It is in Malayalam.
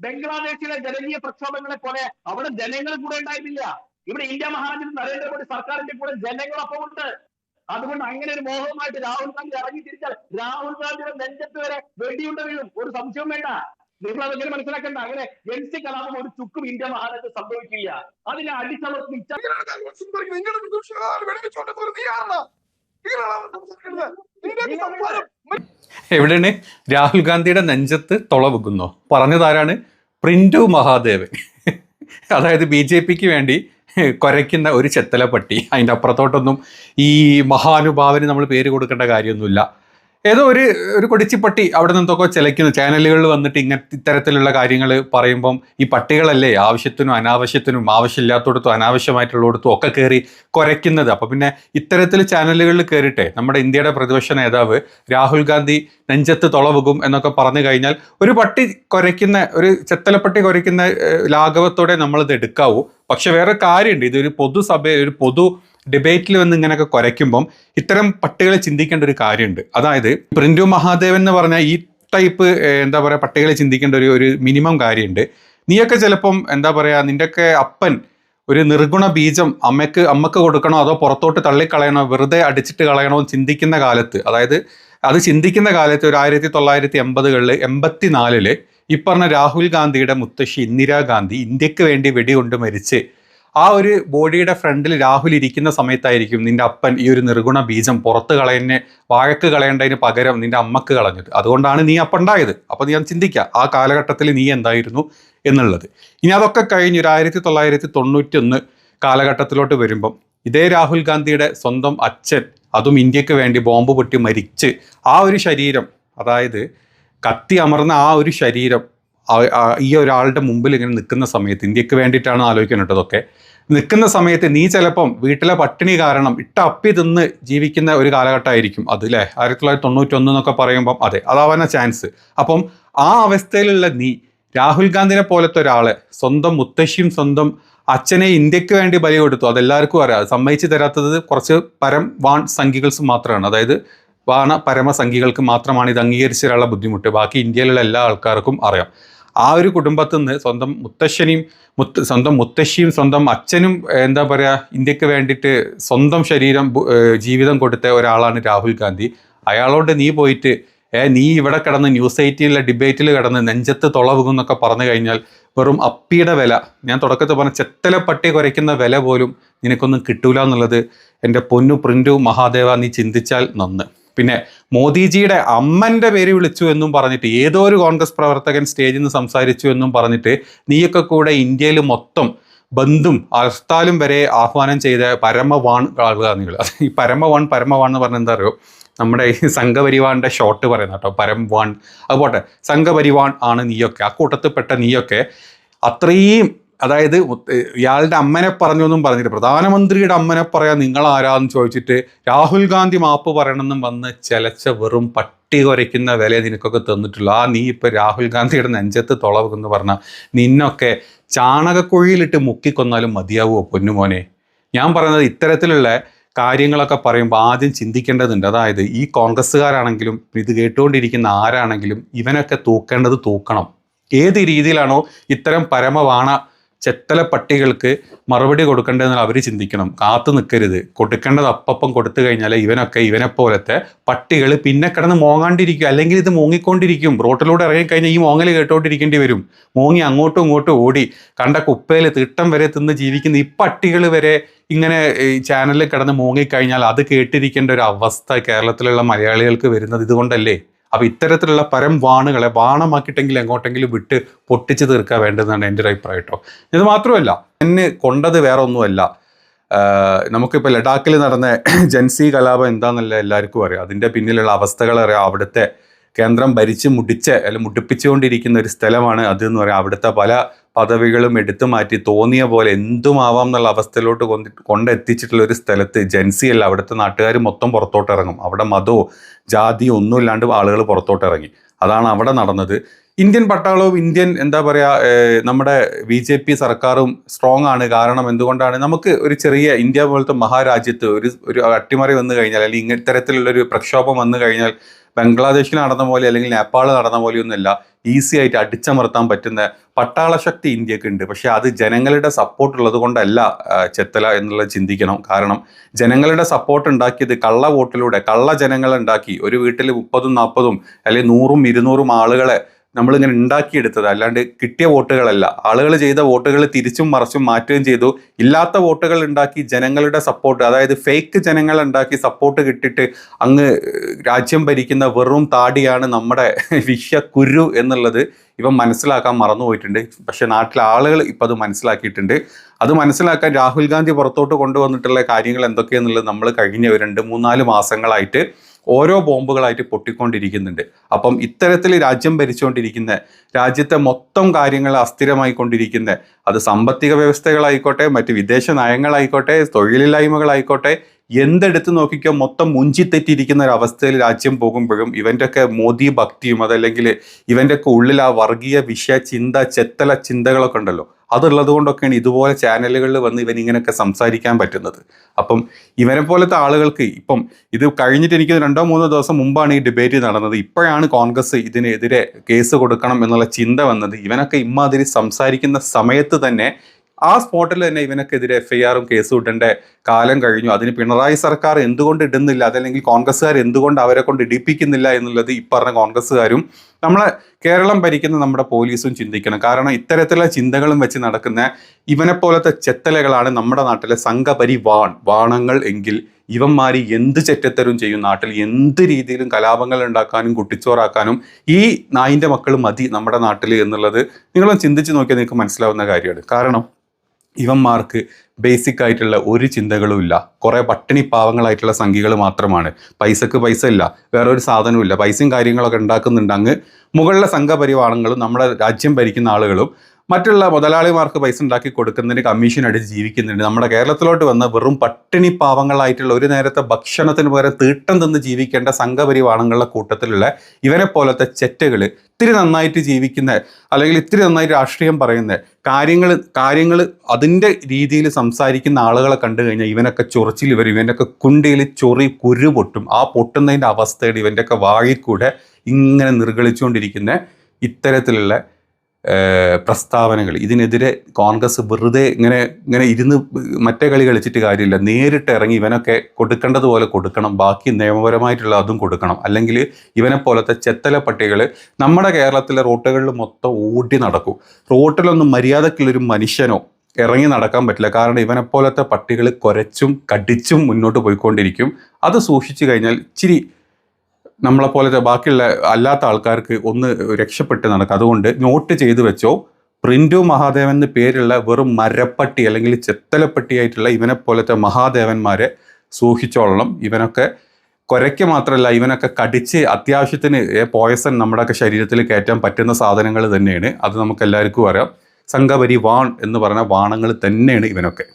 ബംഗ്ലാദേശിലെ ജനകീയ പ്രക്ഷോഭങ്ങളെ പോലെ അവിടെ ജനങ്ങൾ കൂടെ ഉണ്ടായിരുന്നില്ല. ഇവിടെ ഇന്ത്യ മഹാരാജ്യത്ത് നരേന്ദ്രമോദി സർക്കാരിന്റെ കൂടെ ജനങ്ങളൊപ്പം ഉണ്ട്. അതുകൊണ്ട് അങ്ങനെ ഒരു മോഹമായിട്ട് രാഹുൽ ഗാന്ധി ഇറങ്ങി തിരിച്ചാൽ രാഹുൽ ഗാന്ധിയുടെ നെഞ്ചത്ത് വരെ വെടിയുണ്ട വീഴും. ഒരു സംശയവും വേണ്ട. നിങ്ങൾ അതെങ്ങനെ മനസ്സിലാക്കണ്ട. അങ്ങനെ എൻ സി കലാപം ഒരു ചുക്കും ഇന്ത്യ മഹാരാജ്യത്ത് സംഭവിക്കില്ല. അതിനെ അടിച്ചമർത്തി എവിടെയാണ്? രാഹുൽ ഗാന്ധിയുടെ നെഞ്ചത്ത് തുളവുകുന്നോ പറഞ്ഞതാരാണ്? പ്രിന്റു മഹാദേവൻ. അതായത് ബി ജെ പിക്ക് വേണ്ടി കുരയ്ക്കുന്ന ഒരു ചെത്തല പട്ടി അതിന്റെ അപ്പുറത്തോട്ടൊന്നും ഈ മഹാനുഭാവന് നമ്മൾ പേര് കൊടുക്കേണ്ട കാര്യമൊന്നുമില്ല. ഏതോ ഒരു ഒരു കൊടിച്ചിപ്പട്ടി അവിടെ നിന്നൊക്കെ ചിലയ്ക്കുന്നു. ചാനലുകളിൽ വന്നിട്ട് ഇങ്ങനത്തെ ഇത്തരത്തിലുള്ള കാര്യങ്ങൾ പറയുമ്പം ഈ പട്ടികളല്ലേ ആവശ്യത്തിനും അനാവശ്യത്തിനും ആവശ്യമില്ലാത്തടത്തും അനാവശ്യമായിട്ടുള്ളിടത്തും ഒക്കെ കയറി കുറയ്ക്കുന്നത് അപ്പോൾ പിന്നെ ഇത്തരത്തിൽ ചാനലുകളിൽ കയറിട്ടെ നമ്മുടെ ഇന്ത്യയുടെ പ്രതിപക്ഷ നേതാവ് രാഹുൽ ഗാന്ധി നെഞ്ചത്ത് തുളവുകും എന്നൊക്കെ പറഞ്ഞു കഴിഞ്ഞാൽ ഒരു പട്ടി കുറയ്ക്കുന്ന ഒരു ചെത്തലപ്പട്ടി കുറയ്ക്കുന്ന ലാഘവത്തോടെ നമ്മളിത് എടുക്കാവൂ. പക്ഷെ വേറെ കാര്യമുണ്ട് ഇതൊരു പൊതുസഭയിൽ ഒരു പൊതു ഡിബേറ്റിൽ വന്ന് ഇങ്ങനെയൊക്കെ കുരയ്ക്കുമ്പം ഇത്തരം പട്ടികളെ ചിന്തിക്കേണ്ട ഒരു കാര്യമുണ്ട്. അതായത് പ്രിന്റു മഹാദേവൻ എന്ന് പറഞ്ഞാൽ ഈ ടൈപ്പ് എന്താ പറയുക പട്ടികളെ ചിന്തിക്കേണ്ട ഒരു ഒരു മിനിമം കാര്യമുണ്ട്. നീയൊക്കെ ചിലപ്പം എന്താ പറയുക നിന്റെയൊക്കെ അപ്പൻ ഒരു നിർഗുണ ബീജം അമ്മയ്ക്ക് അമ്മയ്ക്ക് കൊടുക്കണോ അതോ പുറത്തോട്ട് തള്ളിക്കളയണോ വെറുതെ അടിച്ചിട്ട് കളയണോ ചിന്തിക്കുന്ന കാലത്ത് അതായത് അത് ചിന്തിക്കുന്ന കാലത്ത് ഒരു ആയിരത്തി തൊള്ളായിരത്തി എൺപതുകളിൽ എൺപത്തി നാലിൽ ഈ പറഞ്ഞ രാഹുൽ ഗാന്ധിയുടെ മുത്തശ്ശി ഇന്ദിരാഗാന്ധി ഇന്ത്യയ്ക്ക് വേണ്ടി വെടികൊണ്ട് മരിച്ച് ആ ഒരു ബോഡിയുടെ ഫ്രണ്ടിൽ രാഹുൽ ഇരിക്കുന്ന സമയത്തായിരിക്കും നിന്റെ അപ്പൻ ഈ ഒരു നിർഗുണ ബീജം പുറത്ത് കളയുന്ന വാഴക്ക് കളയേണ്ടതിന് പകരം നിന്റെ അമ്മയ്ക്ക് കളഞ്ഞത് അതുകൊണ്ടാണ് നീ അപ്പം ഉണ്ടായത്. അപ്പോൾ ഞാൻ ചിന്തിക്കുക ആ കാലഘട്ടത്തിൽ നീ എന്തായിരുന്നു എന്നുള്ളത്. ഇനി അതൊക്കെ കഴിഞ്ഞ് ഒരു ആയിരത്തി തൊള്ളായിരത്തി തൊണ്ണൂറ്റി ഒന്ന് കാലഘട്ടത്തിലോട്ട് വരുമ്പം ഇതേ രാഹുൽ ഗാന്ധിയുടെ സ്വന്തം അച്ഛൻ അതും ഇന്ത്യയ്ക്ക് വേണ്ടി ബോംബ് പൊട്ടി മരിച്ച് ആ ഒരു ശരീരം അതായത് കത്തി അമർന്ന ആ ഒരു ശരീരം ഈ ഒരാളുടെ മുമ്പിൽ ഇങ്ങനെ നിൽക്കുന്ന സമയത്ത് ഇന്ത്യയ്ക്ക് വേണ്ടിയിട്ടാണ് ആലോചിക്കുന്നത് ഒക്കെ നിൽക്കുന്ന സമയത്ത് നീ ചിലപ്പം വീട്ടിലെ പട്ടിണി കാരണം ഇട്ട അപ്പി തിന്ന് ജീവിക്കുന്ന ഒരു കാലഘട്ടമായിരിക്കും. അത് അല്ലേ ആയിരത്തി തൊള്ളായിരത്തി തൊണ്ണൂറ്റൊന്ന് എന്നൊക്കെ പറയുമ്പം അതെ അതാവാന ചാൻസ് അപ്പം ആ അവസ്ഥയിലുള്ള നീ രാഹുൽ ഗാന്ധിനെ പോലത്തെ ഒരാളെ സ്വന്തം മുത്തശ്ശിയും സ്വന്തം അച്ഛനെ ഇന്ത്യയ്ക്ക് വേണ്ടി ബലി കൊടുത്തു. അതെല്ലാവർക്കും അറിയാം. സമ്മതിച്ചു തരാത്തത് കുറച്ച് പരം വാൺ സംഖ്യകൾസ് മാത്രമാണ്. അതായത് വാണ പരമസംഖ്യകൾക്ക് മാത്രമാണ് ഇത് അംഗീകരിച്ചു തരാനുള്ള ബുദ്ധിമുട്ട്. ബാക്കി ഇന്ത്യയിലുള്ള എല്ലാ ആൾക്കാർക്കും അറിയാം. ആ ഒരു കുടുംബത്തിൽ നിന്ന് സ്വന്തം മുത്തശ്ശനെയും മുത്ത സ്വന്തം മുത്തശ്ശിയും സ്വന്തം അച്ഛനും എന്താ പറയുക ഇന്ത്യയ്ക്ക് വേണ്ടിയിട്ട് സ്വന്തം ശരീരം ജീവിതം കൊടുത്ത ഒരാളാണ് രാഹുൽ ഗാന്ധി. അയാളോട് നീ പോയിട്ട് ഏ നീ ഇവിടെ കിടന്ന് ന്യൂസ് എയ്റ്റിലെ ഡിബേറ്റിൽ കിടന്ന് നെഞ്ചത്ത് തുളവുകും എന്നൊക്കെ പറഞ്ഞു കഴിഞ്ഞാൽ വെറും അപ്പിയുടെ വില ഞാൻ തുടക്കത്തിൽ പറഞ്ഞ ചെത്തല പട്ടി കുരയ്ക്കുന്ന വില പോലും നിനക്കൊന്നും കിട്ടൂല എന്നുള്ളത് എന്റെ പൊന്നു പ്രിന്റു മഹാദേവ നീ ചിന്തിച്ചാൽ നന്ന്. പിന്നെ മോദിജിയുടെ അമ്മന്റെ പേര് വിളിച്ചു എന്നും പറഞ്ഞിട്ട് ഏതോ ഒരു കോൺഗ്രസ് പ്രവർത്തകൻ സ്റ്റേജിൽ നിന്ന് സംസാരിച്ചു എന്നും പറഞ്ഞിട്ട് നീയൊക്കെ കൂടെ ഇന്ത്യയിൽ മൊത്തം ബന്ധും അർത്താലും വരെ ആഹ്വാനം ചെയ്ത പരമവാൺ ആളുകൾ ഈ പരമവാൺ പരമവാൺ എന്ന് പറഞ്ഞാൽ എന്താ അറിയോ? നമ്മുടെ ഈ സംഘപരിവാറിന്റെ ഷോർട്ട് പറയുന്ന കേട്ടോ പരംവാൺ അതുപോട്ടെ സംഘപരിവാൺ ആണ് നീയൊക്കെ. ആ കൂട്ടത്തിൽപ്പെട്ട നീയൊക്കെ അത്രയും അതായത് ഇയാളുടെ അമ്മനെ പറഞ്ഞു എന്നും പറഞ്ഞിട്ട് പ്രധാനമന്ത്രിയുടെ അമ്മനെ പറയാൻ നിങ്ങൾ ആരാന്ന് ചോദിച്ചിട്ട് രാഹുൽ ഗാന്ധി മാപ്പ് പറയണമെന്നും വന്ന് ചെലച്ച വെറും പട്ടി കുരയ്ക്കുന്ന വില നിനക്കൊക്കെ തന്നിട്ടുള്ളൂ. ആ നീ ഇപ്പൊ രാഹുൽ ഗാന്ധിയുടെ നെഞ്ചത്ത് തുളവെന്ന് പറഞ്ഞാൽ നിന്നൊക്കെ ചാണകക്കുഴിയിലിട്ട് മുക്കിക്കൊന്നാലും മതിയാവുമോ പൊന്നുമോനെ? ഞാൻ പറയുന്നത് ഇത്തരത്തിലുള്ള കാര്യങ്ങളൊക്കെ പറയുമ്പോൾ ആദ്യം ചിന്തിക്കേണ്ടതുണ്ട്. അതായത് ഈ കോൺഗ്രസ്സുകാരാണെങ്കിലും ഇത് കേട്ടുകൊണ്ടിരിക്കുന്ന ആരാണെങ്കിലും ഇവനൊക്കെ തൂക്കേണ്ടത് തൂക്കണം. ഏത് രീതിയിലാണോ ഇത്തരം പരമവാണ ചെത്തല പട്ടികൾക്ക് മറുപടി കൊടുക്കേണ്ടതെന്ന് അവർ ചിന്തിക്കണം. കാത്തു നിൽക്കരുത് കൊടുക്കേണ്ടത് അപ്പം കൊടുത്തു കഴിഞ്ഞാൽ ഇവനൊക്കെ ഇവനെ പോലത്തെ പട്ടികൾ പിന്നെ കിടന്ന് മോങ്ങാണ്ടിരിക്കും. അല്ലെങ്കിൽ ഇത് മോങ്ങിക്കൊണ്ടിരിക്കും. റോട്ടിലൂടെ ഇറങ്ങിക്കഴിഞ്ഞാൽ ഈ മോങ്ങൽ കേട്ടോണ്ടിരിക്കേണ്ടി വരും. മോങ്ങി അങ്ങോട്ടും ഇങ്ങോട്ടും ഓടി കണ്ട കുപ്പയിൽ തീട്ടം വരെ തിന്ന് ജീവിക്കുന്ന ഈ പട്ടികൾ വരെ ഇങ്ങനെ ചാനലിൽ കിടന്ന് മോങ്ങിക്കഴിഞ്ഞാൽ അത് കേട്ടിരിക്കേണ്ട ഒരു അവസ്ഥ കേരളത്തിലുള്ള മലയാളികൾക്ക് വരുന്നത് ഇതുകൊണ്ടല്ലേ? അപ്പൊ ഇത്തരത്തിലുള്ള പരം വാണുകളെ വാണമാക്കിയിട്ടെങ്കിലും എങ്ങോട്ടെങ്കിലും വിട്ട് പൊട്ടിച്ച് തീർക്കാൻ വേണ്ടതെന്നാണ് എന്റെ ഒരു അഭിപ്രായം കേട്ടോ. ഇത് മാത്രമല്ല എന്നെ കൊണ്ടത് വേറെ ഒന്നുമല്ല നമുക്കിപ്പോൾ ലഡാക്കിൽ നടന്ന ജൻസി കലാപം എന്താണെന്നല്ല എല്ലാവർക്കും അറിയാം. അതിന്റെ പിന്നിലുള്ള അവസ്ഥകൾ അറിയാം. അവിടുത്തെ കേന്ദ്രം ഭരിച്ച് മുടിച്ച് അല്ലെങ്കിൽ മുടിപ്പിച്ചുകൊണ്ടിരിക്കുന്ന ഒരു സ്ഥലമാണ് അതെന്ന് പറയാം. അവിടുത്തെ പല പദവികളും എടുത്തു മാറ്റി തോന്നിയ പോലെ എന്തുമാവാം എന്നുള്ള അവസ്ഥയിലോട്ട് കൊണ്ട് കൊണ്ടെത്തിച്ചിട്ടുള്ള ഒരു സ്ഥലത്ത് ജൻസി അല്ല അവിടുത്തെ നാട്ടുകാർ മൊത്തം പുറത്തോട്ട് ഇറങ്ങും അവിടെ മതമോ ജാതിയോ ഒന്നുമില്ലാണ്ട് ആളുകൾ പുറത്തോട്ട് ഇറങ്ങി അതാണ് അവിടെ നടന്നത്. ഇന്ത്യൻ പട്ടാളവും ഇന്ത്യൻ എന്താ പറയുക നമ്മുടെ ബി ജെ പി സർക്കാരും സ്ട്രോങ് ആണ്. കാരണം എന്തുകൊണ്ടാണ്? നമുക്ക് ഒരു ചെറിയ ഇന്ത്യ പോലത്തെ മഹാരാജ്യത്ത് ഒരു ഒരു അട്ടിമറി വന്നു കഴിഞ്ഞാൽ അല്ലെങ്കിൽ ഇത്തരത്തിലുള്ള ഒരു പ്രക്ഷോഭം വന്നു കഴിഞ്ഞാൽ ബംഗ്ലാദേശിൽ നടന്ന പോലെ അല്ലെങ്കിൽ നേപ്പാൾ നടന്ന പോലെയൊന്നുമല്ല ഈസി ആയിട്ട് അടിച്ചമർത്താൻ പറ്റുന്ന പട്ടാളശക്തി ഇന്ത്യയ്ക്ക് ഉണ്ട്. പക്ഷേ അത് ജനങ്ങളുടെ സപ്പോർട്ട് ഉള്ളത് കൊണ്ടല്ല ചെത്തല എന്നുള്ളത് ചിന്തിക്കണം. കാരണം ജനങ്ങളുടെ സപ്പോർട്ട് ഉണ്ടാക്കിയത് കള്ള വോട്ടിലൂടെ കള്ള ജനങ്ങളെ ഉണ്ടാക്കി. ഒരു വീട്ടിൽ മുപ്പതും നാൽപ്പതും അല്ലെങ്കിൽ നൂറും ഇരുന്നൂറും ആളുകളെ നമ്മളിങ്ങനെ ഉണ്ടാക്കിയെടുത്തത്. അല്ലാണ്ട് കിട്ടിയ വോട്ടുകളല്ല. ആളുകൾ ചെയ്ത വോട്ടുകൾ തിരിച്ചും മറിച്ചും മാറ്റുകയും ചെയ്തു. ഇല്ലാത്ത വോട്ടുകൾ ഉണ്ടാക്കി ജനങ്ങളുടെ സപ്പോർട്ട് അതായത് ഫേക്ക് ജനങ്ങൾ ഉണ്ടാക്കി സപ്പോർട്ട് കിട്ടിയിട്ട് അങ്ങ് രാജ്യം ഭരിക്കുന്ന വെറും താടിയാണ് നമ്മുടെ വിഷക്കുരു എന്നുള്ളത് ഇപ്പം മനസ്സിലാക്കാൻ മറന്നു പോയിട്ടുണ്ട് പക്ഷെ നാട്ടിലെ ആളുകൾ ഇപ്പം അത് മനസ്സിലാക്കിയിട്ടുണ്ട്. അത് മനസ്സിലാക്കാൻ രാഹുൽ ഗാന്ധി പുറത്തോട്ട് കൊണ്ടുവന്നിട്ടുള്ള കാര്യങ്ങൾ എന്തൊക്കെയെന്നുള്ളത് നമ്മൾ കഴിഞ്ഞ ഒരു രണ്ട് മൂന്നാൽ മാസങ്ങളായിട്ട് ഓരോ ബോംബുകളായിട്ട് പൊട്ടിക്കൊണ്ടിരിക്കുന്നുണ്ട്. അപ്പം ഇത്തരത്തിൽ രാജ്യം ഭരിച്ചുകൊണ്ടിരിക്കുന്ന രാജ്യത്തെ മൊത്തം കാര്യങ്ങൾ അസ്ഥിരമായി കൊണ്ടിരിക്കുന്ന അത് സാമ്പത്തിക വ്യവസ്ഥകളായിക്കോട്ടെ മറ്റ് വിദേശ നയങ്ങളായിക്കോട്ടെ തൊഴിലില്ലായ്മകളായിക്കോട്ടെ എന്തെടുത്ത് നോക്കിക്കോ മൊത്തം മുഞ്ചിത്തെറ്റിയിരിക്കുന്ന ഒരു അവസ്ഥയിൽ രാജ്യം പോകുമ്പോഴും ഇവന്റെയൊക്കെ മോദി ഭക്തിയും അതല്ലെങ്കിൽ ഇവന്റെയൊക്കെ ഉള്ളിൽ ആ വർഗീയ വിഷയ ചിന്ത ചെത്തല ചിന്തകളൊക്കെ ഉണ്ടല്ലോ. അതുള്ളത് കൊണ്ടൊക്കെയാണ് ഇതുപോലെ ചാനലുകളിൽ വന്ന് ഇവൻ ഇങ്ങനെയൊക്കെ സംസാരിക്കാൻ പറ്റുന്നത്. അപ്പം ഇവനെ പോലത്തെ ആളുകൾക്ക് ഇപ്പം ഇത് കഴിഞ്ഞിട്ട് എനിക്ക് രണ്ടോ മൂന്നോ ദിവസം മുമ്പാണ് ഈ ഡിബേറ്റ് നടന്നത്. ഇപ്പോഴാണ് കോൺഗ്രസ് ഇതിനെതിരെ കേസ് കൊടുക്കണം എന്നുള്ള ചിന്ത വന്നത്. ഇവനൊക്കെ ഇമ്മാതിരി സംസാരിക്കുന്ന സമയത്ത് തന്നെ ആ സ്പോട്ടിൽ തന്നെ ഇവനൊക്കെതിരെ എഫ് ഐ ആറും കേസ് ഇടേണ്ട കാലം കഴിഞ്ഞു. അതിന് പിണറായി സർക്കാർ എന്തുകൊണ്ട് ഇടുന്നില്ല? അതല്ലെങ്കിൽ കോൺഗ്രസ്സുകാർ എന്തുകൊണ്ട് അവരെ കൊണ്ട് ഇടിപ്പിക്കുന്നില്ല എന്നുള്ളത് ഈ പറഞ്ഞ കോൺഗ്രസ്സുകാരും നമ്മളെ കേരളം ഭരിക്കുന്ന നമ്മുടെ പോലീസും ചിന്തിക്കണം. കാരണം ഇത്തരത്തിലുള്ള ചിന്തകളും വെച്ച് നടക്കുന്ന ഇവനെപ്പോലത്തെ ചെത്തലകളാണ് നമ്മുടെ നാട്ടിലെ സംഘപരിവാൺ വാണങ്ങൾ എങ്കിൽ ഇവന്മാർ എന്ത് ചെറ്റത്തരും ചെയ്യും നാട്ടിൽ? എന്ത് രീതിയിലും കലാപങ്ങൾ ഉണ്ടാക്കാനും കുട്ടിച്ചോറാക്കാനും ഈ നായിന്റെ മക്കൾ മതി നമ്മുടെ നാട്ടിൽ എന്നുള്ളത് നിങ്ങളൊന്ന് ചിന്തിച്ച് നോക്കിയാൽ നിങ്ങൾക്ക് മനസ്സിലാവുന്ന കാര്യമാണ്. കാരണം ഇവന്മാർക്ക് ബേസിക് ആയിട്ടുള്ള ഒരു ചിന്തകളും ഇല്ല. കുറേ പട്ടിണി പാവങ്ങളായിട്ടുള്ള സംഖ്യകൾ മാത്രമാണ്. പൈസക്ക് പൈസ ഇല്ല. വേറെ ഒരു സാധനവും ഇല്ല. പൈസയും കാര്യങ്ങളൊക്കെ ഉണ്ടാക്കുന്നുണ്ട്. അങ്ങ് മുകളിലെ സംഘപരിവാളങ്ങളും നമ്മുടെ രാജ്യം ഭരിക്കുന്ന ആളുകളും മറ്റുള്ള മുതലാളിമാർക്ക് പൈസ ഉണ്ടാക്കി കൊടുക്കുന്നതിന് കമ്മീഷൻ അടിച്ച് ജീവിക്കുന്നുണ്ട്. നമ്മുടെ കേരളത്തിലോട്ട് വന്ന വെറും പട്ടിണി പാവങ്ങളായിട്ടുള്ള ഒരു നേരത്തെ ഭക്ഷണത്തിന് പകരം തീട്ടം തിന്ന് ജീവിക്കേണ്ട സംഘപരിവാണങ്ങളുടെ കൂട്ടത്തിലുള്ള ഇവരെ പോലത്തെ ചെറ്റകൾ ഇത്തിരി നന്നായിട്ട് ജീവിക്കുന്ന അല്ലെങ്കിൽ ഇത്തിരി നന്നായിട്ട് രാഷ്ട്രീയം പറയുന്ന കാര്യങ്ങൾ കാര്യങ്ങൾ അതിന്റെ രീതിയിൽ സംസാരിക്കുന്ന ആളുകളെ കണ്ടു കഴിഞ്ഞാൽ ഇവനൊക്കെ ചൊറിച്ചിൽ വരും ഇവനൊക്കെ കുണ്ടിയിൽ ചൊറി കുരു പൊട്ടും. ആ പൊട്ടുന്നതിന്റെ അവസ്ഥയുടെ ഇവന്റെയൊക്കെ വാഴിക്കൂടെ കൂടെ ഇങ്ങനെ നിർഗളിച്ചുകൊണ്ടിരിക്കുന്ന ഇത്തരത്തിലുള്ള പ്രസ്താവനകൾ. ഇതിനെതിരെ കോൺഗ്രസ് വെറുതെ ഇങ്ങനെ ഇങ്ങനെ ഇരുന്ന് മറ്റേ കളി കളിച്ചിട്ട് കാര്യമില്ല. നേരിട്ട് ഇറങ്ങി ഇവനൊക്കെ കൊടുക്കേണ്ടതുപോലെ കൊടുക്കണം. ബാക്കി നിയമപരമായിട്ടുള്ള അതും കൊടുക്കണം. അല്ലെങ്കിൽ ഇവനെ പോലത്തെ ചെത്തല പട്ടികൾ നമ്മുടെ കേരളത്തിലെ റോട്ടുകളിൽ മൊത്തം ഓടി നടക്കും. റോട്ടിലൊന്നും മര്യാദക്കുള്ളൊരു മനുഷ്യനോ ഇറങ്ങി നടക്കാൻ പറ്റില്ല. കാരണം ഇവനെപ്പോലത്തെ പട്ടികൾ കുരച്ചും കടിച്ചും മുന്നോട്ട് പോയിക്കൊണ്ടിരിക്കും. അത് സൂക്ഷിച്ചു കഴിഞ്ഞാൽ ഇച്ചിരി നമ്മളെപ്പോലത്തെ ബാക്കിയുള്ള അല്ലാത്ത ആൾക്കാർക്ക് ഒന്ന് രക്ഷപ്പെട്ട് നടക്കുക അതുകൊണ്ട് നോട്ട് ചെയ്തു വെച്ചോ പ്രിന്റു മഹാദേവൻ എന്ന് പേരുള്ള വെറും മരപ്പട്ടി അല്ലെങ്കിൽ ചെത്തലപ്പട്ടിയായിട്ടുള്ള ഇവനെ പോലത്തെ മഹാദേവന്മാരെ സൂക്ഷിച്ചോളണം. ഇവനൊക്കെ കുരയ്ക്ക് മാത്രമല്ല ഇവനൊക്കെ കടിച്ച് അത്യാവശ്യത്തിന് പോയസൺ നമ്മുടെയൊക്കെ ശരീരത്തിൽ കയറ്റാൻ പറ്റുന്ന സാധനങ്ങൾ തന്നെയാണ്. അത് നമുക്ക് എല്ലാവർക്കും അറിയാം. സംഘപരി വാൺ എന്ന് പറഞ്ഞ വാണങ്ങൾ തന്നെയാണ് ഇവനൊക്കെ.